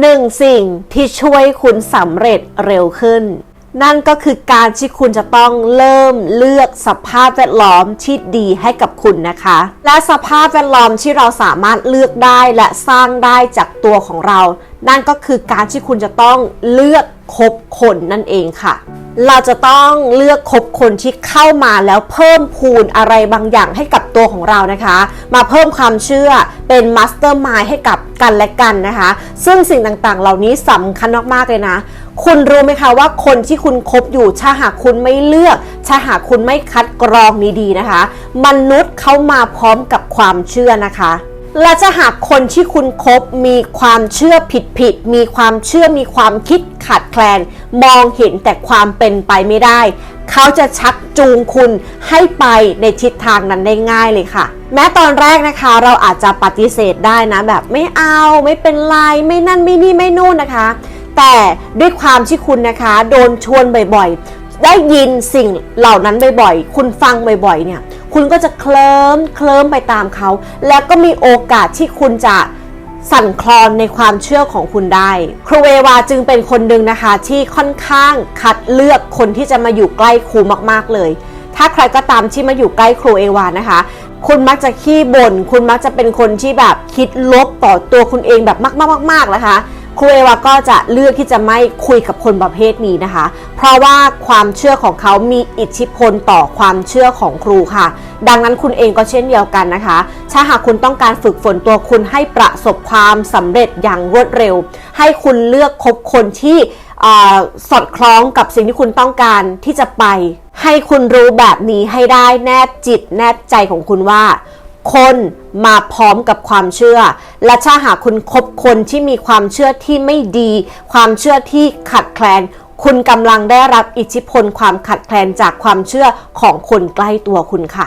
หนึ่งสิ่งที่ช่วยคุณสำเร็จเร็วขึ้น นั่นก็คือการที่คุณจะต้องเริ่มเลือกสภาพแวดล้อมที่ดีให้กับคุณนะคะ และสภาพแวดล้อมที่เราสามารถเลือกได้และสร้างได้จากตัวของเรา นั่นก็คือการที่คุณจะต้องเลือกคบคนนั่นเองค่ะ เราจะต้องเลือกคบคนที่เข้ามาแล้วเพิ่มพูนอะไรบางอย่างให้กับตัวของเรานะคะ มาเพิ่มความเชื่อเป็นมาสเตอร์มายให้กับกันและกันนะคะ ซึ่งสิ่งต่างๆ เหล่านี้สำคัญมากๆเลยนะ คุณรู้ไหมคะว่าคนที่คุณคบอยู่ถ้าหากคุณไม่เลือกถ้าหากคุณไม่คัดกรองดีๆนะคะ มนุษย์เขามาพร้อมกับความเชื่อนะคะ และจะหากคนที่คุณคบมีความเชื่อผิดผิดๆมีความเชื่อมีความคิดขาดแคลน มองเห็นแต่ความเป็นไปไม่ได้ เขาจะชักจูงคุณให้ไปในทิศทางนั้นได้ง่ายเลยค่ะ แม้ตอนแรกนะคะเราอาจจะปฏิเสธได้นะแบบไม่เอาไม่เป็นไรไม่นั่นไม่นี่ไม่นู่นนะคะ แต่ด้วยความที่คุณนะคะ โดนชวนบ่อยๆ ได้ยินสิ่งเหล่านั้นบ่อยๆ คุณฟังบ่อยๆเนี่ย คุณก็จะเคลิ้มเคลิ้มไปตามเขา แล้วก็มีโอกาสที่คุณจะสั่นคลอนในความเชื่อของคุณได้ ครูเอวาจึงเป็นคนหนึ่งนะคะ ที่ค่อนข้างคัดเลือกคนที่จะมาอยู่ใกล้ครูมากๆเลย ถ้าใครก็ตามที่มาอยู่ใกล้ครูเอวานะคะ คุณมักจะขี้บน่น คุณมักจะเป็นคนที่แบบคิดลบต่อตัวคุณเองแบบมากๆๆๆนะคะ ครูเอวาก็จะเลือกที่จะไม่คุยกับคนประเภทนี้นะคะ เพราะว่าความเชื่อของเขามีอิทธิพลต่อความเชื่อของครูค่ะ ดังนั้นคุณเองก็เช่นเดียวกันนะคะ ถ้าหากคุณต้องการฝึกฝนตัวคุณให้ประสบความสำเร็จอย่างรวดเร็ว ให้คุณเลือกคบคนที่สอดคล้องกับสิ่งที่คุณต้องการที่จะไป ให้คุณรู้แบบนี้ให้ได้แนบจิตแนบใจของคุณว่า คนมาพร้อมกับความเชื่อ และถ้าหากคุณคบคนที่มีความเชื่อที่ไม่ดี ความเชื่อที่ขัดแคลน คุณกำลังได้รับอิทธิพลความขัดแคลนจากความเชื่อของคนใกล้ตัวคุณค่ะ